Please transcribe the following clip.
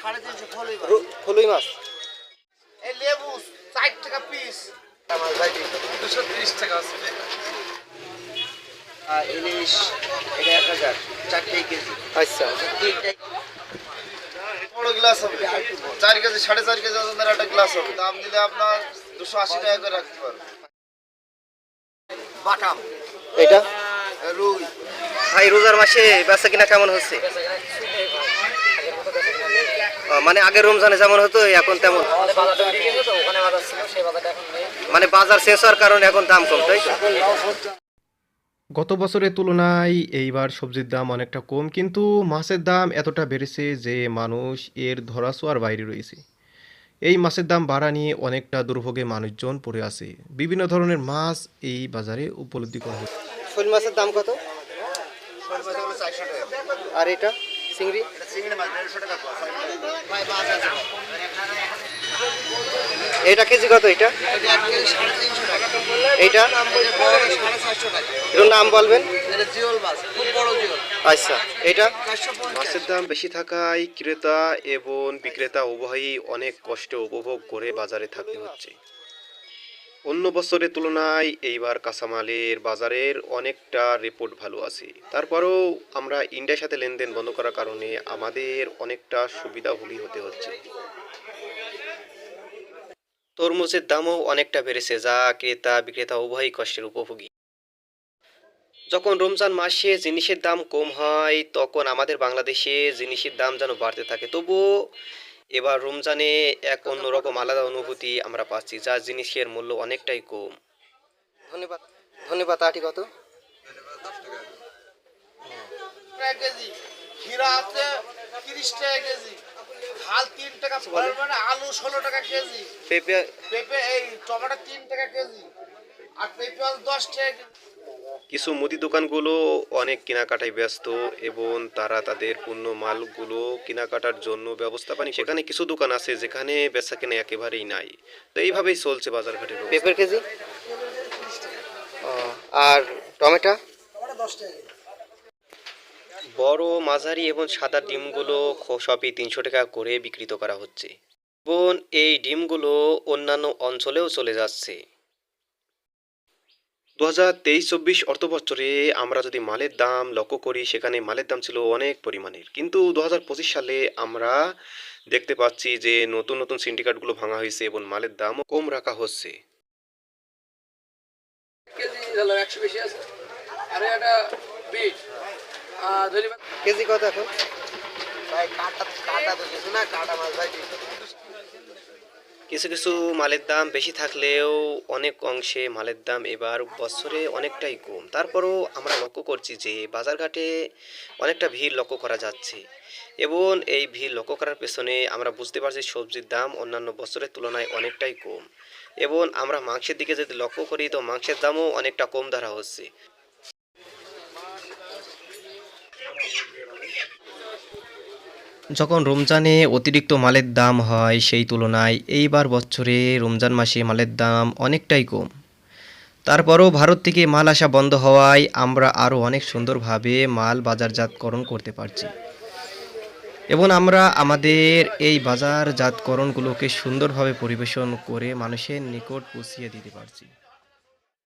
সাড়ে তিনশো ফলই রু- ফলুই মাছ? এই লেবু ষাট টাকা পিস আমার ভাই দুশো ত্রিশ টাকা আছে। আর ইলিশ এটা এক হাজার চারটেই কেজি। আচ্ছা। তিনটাই বড় গ্লাস হবে। চার কেজি সাড়ে চার কেজি ওজনের একটা গ্লাস হবে। দাম দিলে আপনার দুশো আশি টাকা করে রাখতে পারবেন বাটাম। এটা? রুই। ভাই রোজার মাসে বেচা কিনা কেমন হচ্ছে? মানে আগের রমজানে যেমন হতো এখন তেমন। মানে বাজার শেষ হওয়ার কারণে এখন দাম কম তাই গত বছরের তুলনায় এইবার সবজির দাম অনেকটা কম কিন্তু মাছের দাম এতটা বেড়েছে যে মানুষ এর ধরাছোঁয়ার বাইরে রয়েছে। এই মাছের দাম বাড়া নিয়ে অনেকটা দুর্ভোগে মানুষজন পড়ে আছে। বিভিন্ন ধরনের মাছ এই বাজারে উপলব্ধি করা হচ্ছে শোল মাছের দাম কত? আর এটা? চিংড়ি? এটা চিংড়ি মাছ দেড়শো টাকা প্লাস ভাই মাছ আছে। এটা কেজি কত এটা? এটা? এক কেজি সাড়ে তিনশো টাকা এইটা এটা বড় সাড়ে চারশো টাকা এর নাম বলবেন? এটা জিওল মাছ খুব বড় জিওল। আচ্ছা এটা? মাছের দাম বেশি থাকায় ক্রেতা এবং বিক্রেতা উভয়ই অনেক কষ্ট উপভোগ করে বাজারে থাকতে হচ্ছে। অন্য বছরের তুলনায় এইবার কাঁচামালের বাজারের অনেকটা রিপোর্ট ভালো আছে। তারপরেও আমরা ইন্ডিয়ার সাথে লেনদেন বন্ধ করার কারণে আমাদের অনেকটা সুবিধাভোগী হতে হচ্ছে। তরমুজের দামও অনেকটা বেড়েছে, যা ক্রেতা, বিক্রেতা উভয়ই কষ্টের উপভোগী। যখন রমজান মাসে জিনিসের দাম কম হয়, তখন আমাদের বাংলাদেশে জিনিসের দাম যেন বাড়তে থাকে। তবুও এবার রমজানে এক অন্যরকম আলাদা অনুভূতি আমরা পাচ্ছি যা জিনিসের মূল্য অনেকটাই কম। ধন্যবাদ ধন্যবাদ আটি কত? কেজি। আছে তিরিশ টাকা কেজি। হাল তিন টাকা মানে আলু ষোলো টাকা কেজি। পেঁপে? পেঁপে এই টমেটো তিন টাকা কেজি। আর পেঁপে দশ টাকা কেজি। কিছু মুদি দোকানগুলো অনেক কেনাকাটায় ব্যস্ত এবং তারা তাদের পণ্য মালগুলো কেনাকাটার জন্য ব্যবস্থা পানি সেখানে কিছু দোকান আছে যেখানে বেচা কেনা একেবারেই নাই। তো এইভাবেই চলছে বাজারঘাটের অবস্থা। পেঁপের কেজি? আর টমেটো? বড় মাঝারি এবং সাদা ডিমগুলো সবই তিনশো টাকা করে বিক্রিত করা হচ্ছে। এবং এই ডিমগুলো অন্যান্য অঞ্চলেও চলে যাচ্ছে। দু হাজার তেইশ চব্বিশ অর্থ বছরে আমরা যদি মালের দাম লক্ষ্য করি সেখানে মালের দাম ছিল অনেক পরিমাণের। কিন্তু দু হাজার পঁচিশ সালে আমরা দেখতে পাচ্ছি যে নতুন নতুন সিন্ডিকেটগুলো ভাঙা হয়েছে এবং মালের দামও কম রাখা হচ্ছে। কেজি হলো একশো বেশি আছে আর এটা বিট আর ধরি কেজি কত এখন? ভাই কাটা কাটা তো কিছু না কাটা মাছ ভাই কিছু কিছু মালের দাম বেশি থাকলেও অনেক অংশে মালের দাম এবার বছরে অনেকটাই কম। তারপরও আমরা লক্ষ্য করছি যে বাজারঘাটে অনেকটা ভিড় লক্ষ্য করা যাচ্ছে এবং এই ভিড় লক্ষ্য করার পেছনে আমরা বুঝতে পারছি সবজির দাম অন্যান্য বছরের তুলনায় অনেকটাই কম এবং আমরা মাংসের দিকে যদি লক্ষ্য করি তো মাংসের দামও অনেকটা কম ধরা হচ্ছে। যখন রমজানে অতিরিক্ত মালের দাম হয় সেই তুলনায় এইবার বছরে রমজান মাসে মালের দাম অনেকটাই কম। তারপরও ভারত থেকে মাল আসা বন্ধ হওয়ায় আমরা আরও অনেক সুন্দরভাবে মাল বাজারজাতকরণ করতে পারছি। এবং আমরা আমাদের এই বাজারজাতকরণগুলোকে সুন্দরভাবে পরিবেশন করে মানুষের নিকট পৌঁছিয়ে দিতে পারছি।